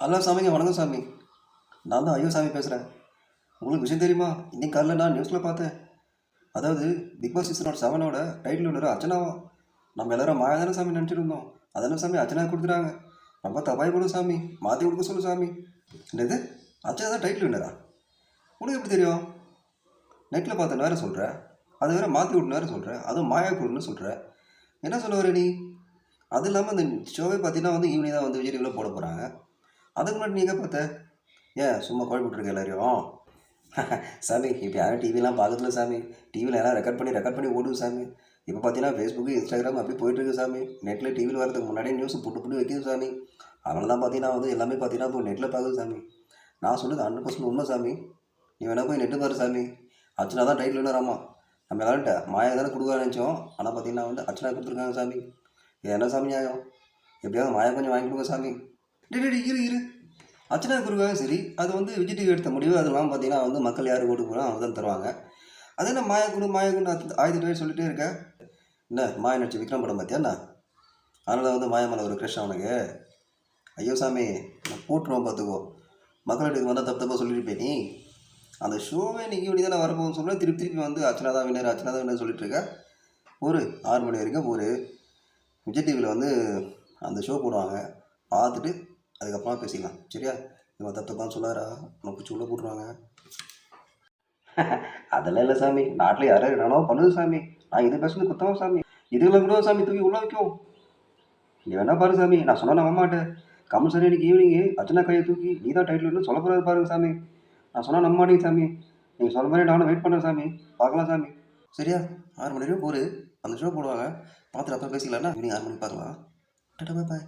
Hello சாமிங்க வணக்கம் சாமி. நான் தான் ஐயோ சாமி பேசுகிறேன் உங்களுக்கு விஷயம் தெரியுமா? இன்னைக்கு காலையில் நான் நியூஸில் பார்த்தேன். அதாவது பிக் பாஸ் சீசனோட செவனோட டைட்டில் வினர் அர்ச்சனாவா? நம்ம எல்லாரும் மாயாதான சாமி நினச்சிட்டு இருந்தோம். அதெல்லாம் சாமி அர்ச்சனா கொடுத்துட்டாங்க. ரொம்ப தபாய் போடும் சாமி. மாற்றி கொடுக்க சொல்லு சாமி. என்னது? அர்ச்சனா தான் டைட்டில் வினரா உனக்கு எப்படி தெரியும்? நெட்டில் பார்த்த வேறு சொல்கிற அது வேறு மாற்றி விட்டுன்னு வேறு சொல்கிற அதுவும் மாயா கொடுன்னு சொல்கிற என்ன சொல்ல வர நீ? அது இல்லாமல் இந்த ஷோவே பார்த்தீங்கன்னா வந்து ஈவினிங் தான் வந்து விஜய் டிவியில் போட போகிறாங்க அதுக்கு முன்னாடி நீங்கள் பார்த்த? ஏன் சும்மா குழப்பிட்டுருக்க எல்லாரையும்? சாமி இப்போ யாரும் டிவிலாம் பார்க்கல சாமி. டிவியில் எல்லாம் ரெக்கார்ட் பண்ணி ரெக்கார்ட் பண்ணி ஓடுது சாமி. இப்போ பார்த்தீங்கன்னா ஃபேஸ்புக்கு இன்ஸ்டாகிராம் அப்படி போயிட்டுருக்கு சாமி. நெட்டில் டிவியில் வரதுக்கு முன்னாடியே நியூஸ் புட்டு புட்டு வைக்கிது சாமி. அதனால தான் பார்த்தீங்கன்னா வந்து எல்லாமே பார்த்தீங்கன்னா இப்போ நெட்டில் பார்க்குது சாமி. நான் சொன்னது ஹண்ட்ரட் பர்சன்ட் உண்மை சாமி. நீ வேணா போய் நெட்டு பாரு சாமி. அர்ச்சனா தான் டைட்டில் வினராமா நம்ம எல்லார்ட்ட மாயா தானே கொடுக்க நினச்சோம். ஆனால் பார்த்தீங்கன்னா வந்து அர்ச்சனா கொடுத்துருக்காங்க சாமி. இது என்ன சாமி நியாயம்? எப்படியாவது மாயா கொஞ்சம் வாங்கி கொடுங்க சாமி. டேய் இரு இரு. அர்ச்சனா கொடுக்காங்க சரி அது வந்து விஜய் டிவி எடுத்த முடிவு. அதெல்லாம் பார்த்தீங்கன்னா வந்து மக்கள் யார் ஓட்டு போகிறோம் அவங்க தான் தருவாங்க. அது என்ன மாயா மாயக்குண்டு மாயா குடு ஆயிரத்தி பேர் சொல்லிகிட்டே இருக்கேன் என்ன மாயா நடிச்ச விக்ரம் படம் பார்த்தியா அதனால் வந்து மாயமலை ஒரு கிரஷ் அவனுக்கு ஐயோ சாமி நான் போட்டுருவோம் பார்த்துக்கோ மக்களுக்கு வந்தால் தப்பு தப்பாக சொல்லியிருப்பேன் நீ. அந்த ஷோவே நீங்கள் இப்படி தானே வரப்போகுதுன்னு சொல்ல திருப்பி திருப்பி வந்து அர்ச்சனா தான் வினர் அர்ச்சனா தான் வினர் சொல்லிட்டு இருக்க. ஒரு ஆறு மணி வரைக்கும் ஒரு விஜய் டிவியில் வந்து அந்த ஷோ போடுவாங்க. பார்த்துட்டு அதுக்கப்புறம் பேசிக்கலாம். சரியா? இவன் தப்பு சொல்லாரா உனக்கு பிடிச்சி உள்ளே போட்டுருவாங்க. அதெல்லாம் இல்லை சாமி. நாட்டில் யாரும் என்னென்னோ பண்ணுது சாமி. நான் இது பேசுறது குத்தமா சாமி. இதுகளை கூட சாமி. தூக்கி உள்ள வைக்கும் நீ வேணா பாரு சாமி. நான் சொன்ன நம்ப மாட்டேன் கமல் சார் இன்னைக்கு ஈவினிங்கு அர்ச்சனா கையை தூக்கி நீ தான் டைட்டில் சொல்ல போகிறாரு பாருங்க சாமி. நான் சொன்னா நம்ப மாட்டேங்க சாமி. நீங்கள் சொல்ல மாதிரி நானும் வெயிட் பண்ணுறேன் சாமி. பார்க்கலாம் சாமி. சரியா? ஆறு மணி வரைக்கும் போரு அந்த ஷோ போடுவாங்க. பார்த்துட்டு அப்புறம் பேசிக்கலாம்னா ஈவினிங் ஆறு மணிக்கு பார்க்கலாம். டாடா பாய்